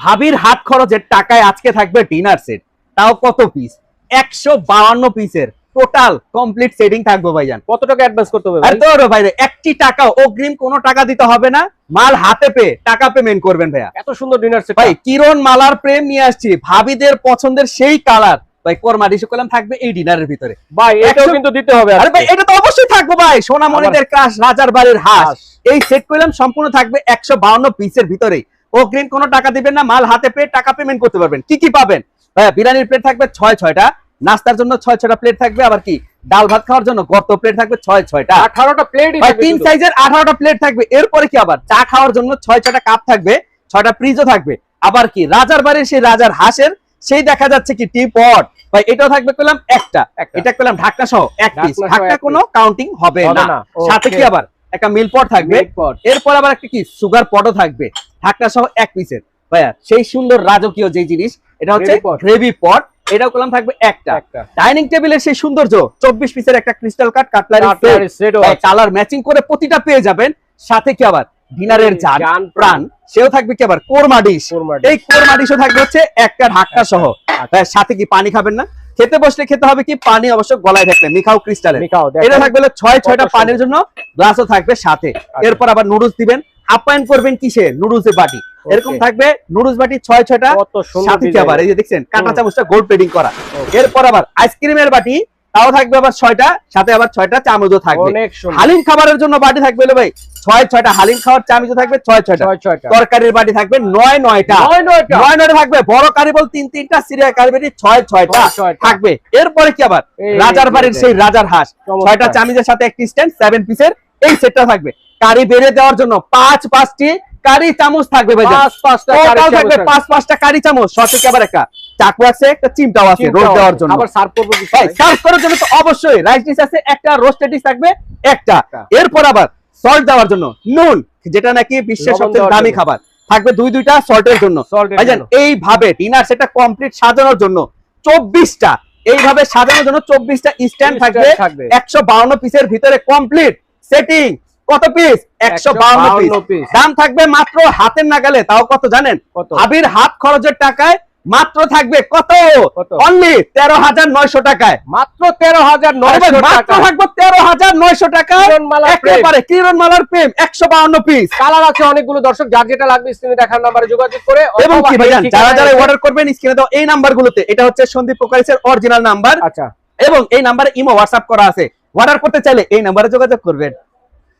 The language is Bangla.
ভাবির হাত খরচের টাকায় আজকে থাকবে ডিনার সেট তাও কত পিস একশো বাউান্ন পিসের টোটাল কমপ্লিট সেটিং থাকবে ভাইজান। কত টাকা অ্যাডভান্স করতে হবে আর ভাই তো ভাই একটি টাকা অগ্রিম কোনো টাকা দিতে হবে না। মাল হাতে পেয়ে টাকা পেমেন্ট করবেন ভাইয়া। এত সুন্দর ডিনার সেট ভাই কিরণ মালার প্রেম নিয়ে আসছি। ভাবিদের পছন্দের সেই কালার ভাই কোরমা ডিশু কলাম থাকবে এই ডিনারের ভিতরে। ভাই এটাও কিন্তু দিতে হবে আরে ভাই এটা তো অবশ্যই থাকবে ভাই। সোনামণিদের ক্রাশ রাজার বাড়ির হাঁস। হাঁস। এই সেট করলাম সম্পূর্ণ থাকবে একশো বাউন্ন পিসের ভিতরে অগ্রিম কোনো টাকা দিবেন না মাল হাতে পেয়ে টাকা পেমেন্ট করতে পারবেন। কি কি পাবেন? ভাইয়া বিরিয়ানির প্লেট থাকবে ছয় ছয়টা নাস্তার জন্য ছয় ছয়টা প্লেট থাকবে আবার কি? ডাল ভাত খাওয়ার জন্য গর্ত প্লেট থাকবে ছয় ছয়টা। আঠারোটা প্লেট তিন সাইজের আঠারোটা প্লেট থাকবে। এরপরে কি আবার? চা খাওয়ার জন্য ছয় ছয়টা কাপ থাকবে ছয়টা ফ্রিজও থাকবে। আবার কি? রাজার বাড়ির সেই রাজার হাঁসের সেই দেখা যাচ্ছে কি টি পট ভাই এটাও থাকবে পেলাম একটা। এটা পেলাম ঢাকনা সহ এক পিস এক কোনো কাউন্টিং হবে না, সাথে কি আবার? একটা মিল পট থাকবে। এরপর আবার একটা কি? সুগার পটও থাকবে। ঢাকনা সহ এক পিসের ভাইয়া সেই সুন্দর রাজকীয় যে জিনিস এটা হচ্ছে গ্রেভি পট এটাও করলাম থাকবে একটা। ডাইনিং টেবিলের সেই সৌন্দর্য চব্বিশ পিসের একটা crystal cut cutlery. Colour matching করে প্রতিটা পেয়ে যাবেন। সাথে কি আবার? ডিনারের জান প্রাণ। সেও থাকবে কি আবার? কোরমা ডিশ এই কোরমা ডিশও থাকবে হচ্ছে একটা ঢাকনা সহ। সাথে কি পানি খাবেন না? খেতে বসলে খেতে হবে কি? পানি অবশ্য গলায় থাকবে মিখাও ক্রিস্টালের। এটা থাকবে ছয় ছয়টা পানির জন্য গ্লাসও থাকবে সাথে। এরপর আবার নুডলস দিবেন। আপ্যায়ন করবেন কিসে? নুডলসের বাটি। এরকম থাকবে নুডলস বাটি ছয় ছয়টা সাথে আবার এই যে দেখছেন কাঁটা। চামচটা গোল্ড প্লেটিং করা। এরপর আবার আইসক্রিমের বাটি তাও থাকবে আবার ছয়টা সাথে আবার ছয়টা চামচও থাকবে। হালিম খাবারের জন্য বাটি থাকবে ভাই ছয় ছয়টা। হালিম খাওয়ার চামচও থাকবে ছয় ছয়টা। তরকারির বাটি থাকবে নয় নয়টা। নয় নয়টা। থাকবে। বড় কারিবল তিন তিনটা সিরিয়া কারিবাটি ছয় ছয়টা ছয় ছয়টা। থাকবে। এরপরে কি আবার? রাজার বাড়ির সেই রাজার হাঁস। ছয়টা চামিজের সাথে একটি স্ট্যান্ড সেভেন পিসের এই সেটটা থাকবে। কারি বেড়ে দেওয়ার জন্য পাঁচ পাঁচটি কারি চামচ থাকবে ভাই পাঁচ পাঁচটা কারি থাকবে চামচ পাঁচ পাঁচটা কারি চামচ। সাথে কি আবার একটা। চাকু আছে একটা চিমটাও আছে রোল দেওয়ার জন্য। আবার সার্ভ করব ভাই? সার্ভ করার জন্য তো অবশ্যই রাইস ডিশ আছে একটা রোস্টেড ডিশ থাকবে একটা। এরপর আবার সল্ট দেওয়ার জন্য নুন যেটা নাকি বিশ্বের সবচেয়ে দামি খাবার। থাকবে দুই দুইটা সল্টের জন্য। ভাইজান এইভাবে ডিনার সেটা কমপ্লিট সাজানোর জন্য চব্বিশটা। এইভাবে সাজানোর জন্য চব্বিশটা স্ট্যান্ড থাকবে। একশো বাউন্ন পিসের ভিতরে কমপ্লিট সেটিং কত পিস একশো বাউন্ন পিস দাম থাকবে মাত্র হাতের নাগালে। তাও কত জানেন? ভাবির হাত খরচের টাকায় মাত্র থাকবে কত? অনলি তেরো হাজার নয়শো টাকায়। মাত্র তেরো হাজার মাত্র থাকবে তেরো হাজার নয়শো টাকা। একেবারে কিরণমালার প্রেম একশো বাউন্ন পিস কালার আছে অনেকগুলো। দর্শক যার যেটা লাগবে স্ক্রিনে দেখার নাম্বারে যোগাযোগ করে এবং কি ভাইজান যারা যারা অর্ডার করবেন স্ক্রিনে দাও এই নাম্বারগুলোতে এটা হচ্ছে সন্দীপ প্রকাশের অরিজিনাল নাম্বার আচ্ছা। এবং এই নাম্বারে ইমো হোয়াটসঅ্যাপ করা আছে। অর্ডার করতে চাইলে এই নাম্বারে যোগাযোগ করবেন।